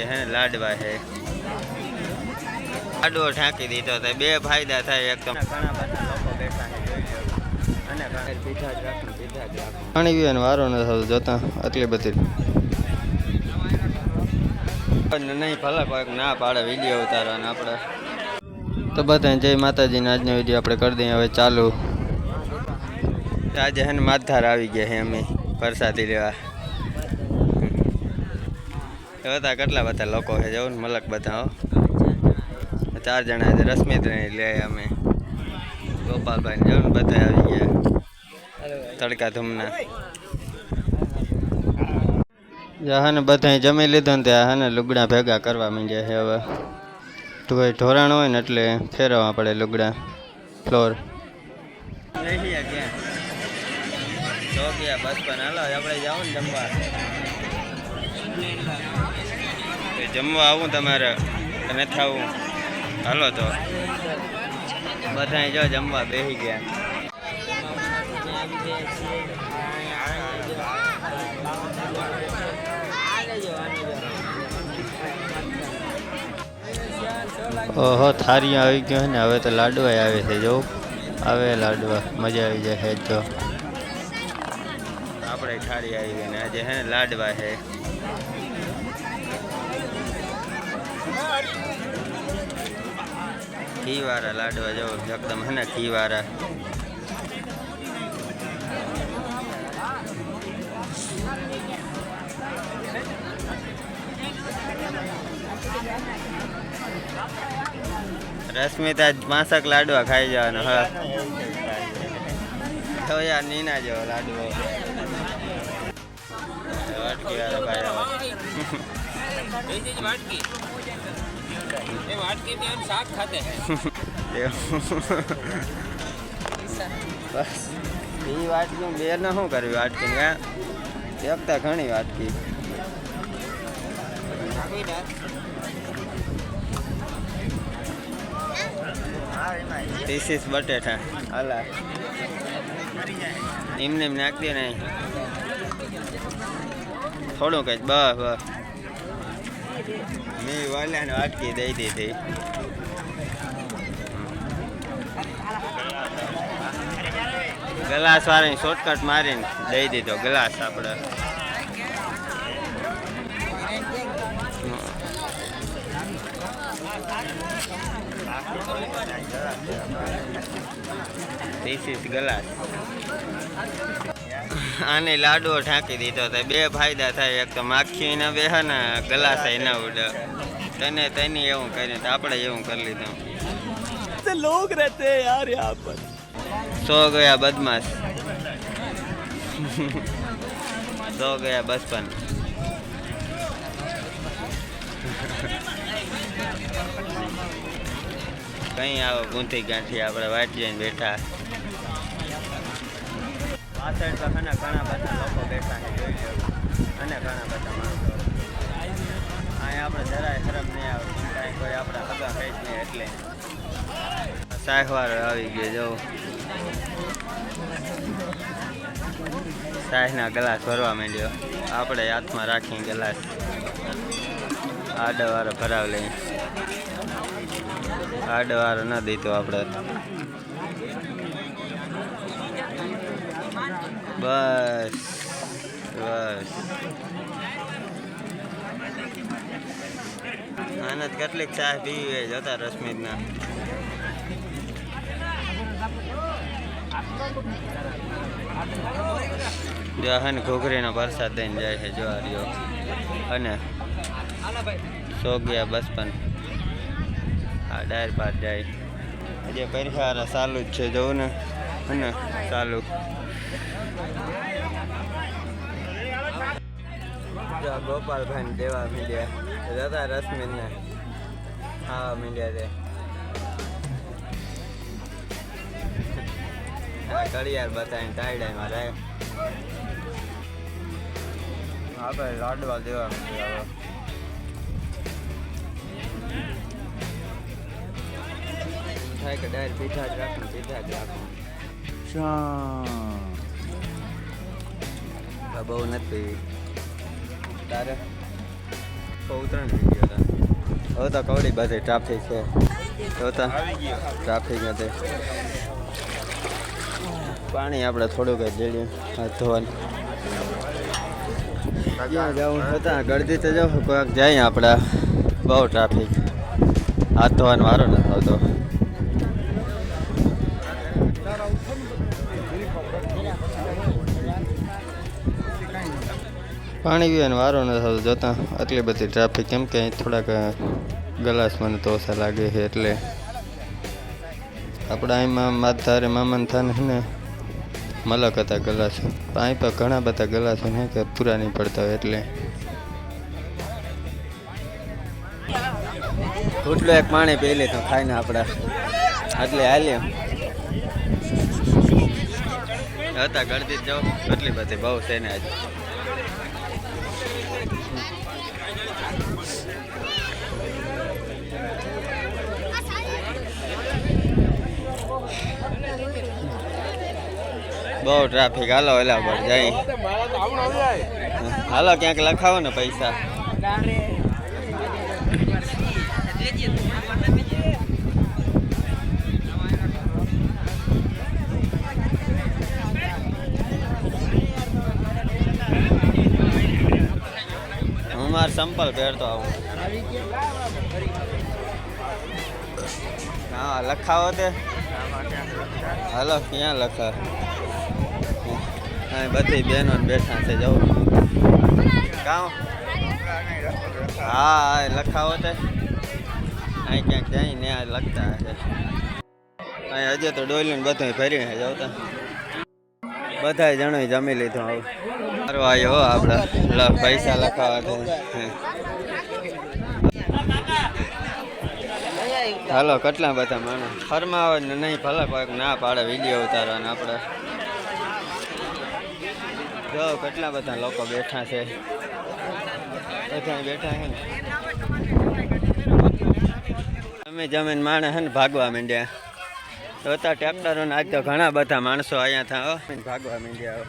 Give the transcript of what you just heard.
આજે હે ને લાડવા છે લાડવો ઠાંકી દીધો તો બે ફાયદા થાય એક તો. ઘણા બધા લોકો બેઠા છે અને પીઠા જ રાખું પીઠા જ રાખું. પાણી પીવાનો વારો ન થતો જોતા આટલી બધી. નહીં ભલે કોઈક ના પાડે વીડિયો ઉતારવાનો આપણે. તો બધા જય માતાજીને આજનો વીડિયો આપણે કરી દઈએ હવે ચાલુ. આજે હે માધાર આવી ગયા છે અમે પ્રસાદી લેવા. બધા કેટલા બધા લોકો છે? જવું મલક બધા, હો. ચાર જણા છે રશ્મિત લે અમે. ગોપાલભાઈ જવું બધા આવી ગયા. તડકા ધૂમના. જ્યાં હે ને બધા જમી લીધું ને ત્યાં હને લુગડા ભેગા કરવા માંડ્યા છે હવે. તો કોઈ ઢોરાણ હોય ને એટલે ફેરવવા પડે લુગડા. ફ્લોર. ગયા બસ પણ હાલો, આપણે જાઓ ને જમવા. જમવા આવું તમારે નથી આવું હાલો તો. બધા જો જમવા બેસી ગયા. ઓહો, થારી આવી ગયો ને, હવે તો લાડવા આવે છે, જો. આવે લાડવા, મજા આવી જાય છે, જો. આપણે થારી આવી ગઈ ને, આજે હે લાડવા છે. ઘી વાળા લાડવા જવો એકદમ, હે ને ઘી રશ્મિતા માસક લાડવા ખાઈ જવાનો, હા. નીના જેવો લાડવો. વાટકી વાળા ભાઈ આવે. એવું. બસ એ વાટકી બે ને શું કરવી વાટકી ક્યાં એકતા ઘણી વાટકી ધીસ ઇઝ બટેટા હાલા એમને એમ નાખી દે નહીં થોડું જ બસ બસ. મેં વાલ્યાને વાટકી દઈ દીધી. ગ્લાસ વાળાની શોર્ટકટ મારીને દઈ દીધો ગ્લાસ આપણે This is ગ્લાસ આને લાડવો ઢાંકી દીધો તો બે ફાયદા થાય. એક તો માખી ન બેહ ને ગલાસા ન ઉડે. તને તેની એવું કરીને આપણે એવું કરી લીધું. લોગ રહેતે યાર યહાં પર. સો ગયા બદમાશ. સો ગયા બચપન. કઈ આવો ગૂંથી ગાંઠી આપણે વાંચીને બેઠા. બેઠા પાછળ તો ઘણા ઘણા બધા લોકો બેઠા ને જોઈ લો અને ઘણા બધા માણસો. અહીંયા આપણે જરાય શરમ નહીં આવે કાંઈ કોઈ આપણા હગા કંઈ જ નહીં એટલે. સાહેવાર આવી ગયો જવું શાહના ગ્લાસ ભરવા માંડ્યો. આપણે હાથમાં રાખી ગ્લાસ. આડવાળો ભરાવ લઈ. આડવાળો ન દીધો આપણે. બસ બસ. આનંદ કેટલીક ચા પીવી જતા રશ્મિતના જો હે ને વરસાદ થઈને જાય છે જોવા રહ્યો અને સો ગયા બચપન આ ડાયર પાર જાય. હજી પરીક્ષા ચાલુ જ છે, જવું ને. અને ચાલુ જો ગોપાલભાઈ ને દેવા મીડિયા. દાદા રશ્મિન ખાવા મીડિયા છે. ઘડિયાળ બતાવીને ટાઈડામાં રહે આપણે લાડવા દેવા મીડિયા થાય કે ડાયર પીઠા જ રાખું પીઠા જ રાખું. બહુ નથી તારે? ઉતરણ થઈ ગયો હતા. હવે તો કવડી બધી ટ્રાફિક છે. તો તો ટ્રાફિક નથી પાણી આપણે થોડુંક જ જેડ્યું હાથ ધોવાનું. ક્યાં જવું હતા ગળદી તો જાઉં કોઈક જાય આપણા. બહુ ટ્રાફિક હાથ ધોવાનું વારો નથી થતો પાણી પીવાનો વારો ન થતો જોતા આટલી બધી ટ્રાફિક કેમ કે અહીં થોડાક ગલાસ મને તો ઓછા લાગે છે એટલે આપણા અહીંમાં માધારે મામન થાને ને મલક હતા ગલાસ. પણ અહીં પર ઘણા બધા ગલાસ ને કે પૂરા નહીં પડતા હોય એટલે. એટલું એક પાણી પી લે તો ખાઈને આપણા. એટલે હાલ્યો. હતા ગળદી જ જાઓ એટલી બધી બહુ છે ને આજે. બહુ ટ્રાફિક હાલો એલા પર જાય. હાલો, ક્યાંક લખાવો ને પૈસા. હું માર સંપલ પહેરતો આવું. હા, લખાવો તે. હાલો, ક્યાં લખા? બધી બહેનો બેઠા છે જવું કામ હા લખાવો તે. અહીં ક્યાંક ક્યાંય ને આ લખતા હશે. અહીં હજી તો ડોલીને બધું ફરી હે જવતા બધા જણો જમી લીધું આવું. મારો આવ્યો આપણે પૈસા લખાવા હાલો, કેટલા બધા માણસ? ફરમાવે નહીં, ભલે કોઈક ના પાડે, વીડિયો ઉતારવાના આપણે જો, કેટલા બધા લોકો બેઠા છે? બધા બેઠા છે અમે જમીન માણસ છે ને ભાગવા માંડ્યા. તો અત્યારે ટ્રેક્ટરો આજ તો ઘણા બધા માણસો અહીંયા થા ભાગવા માંડ્યા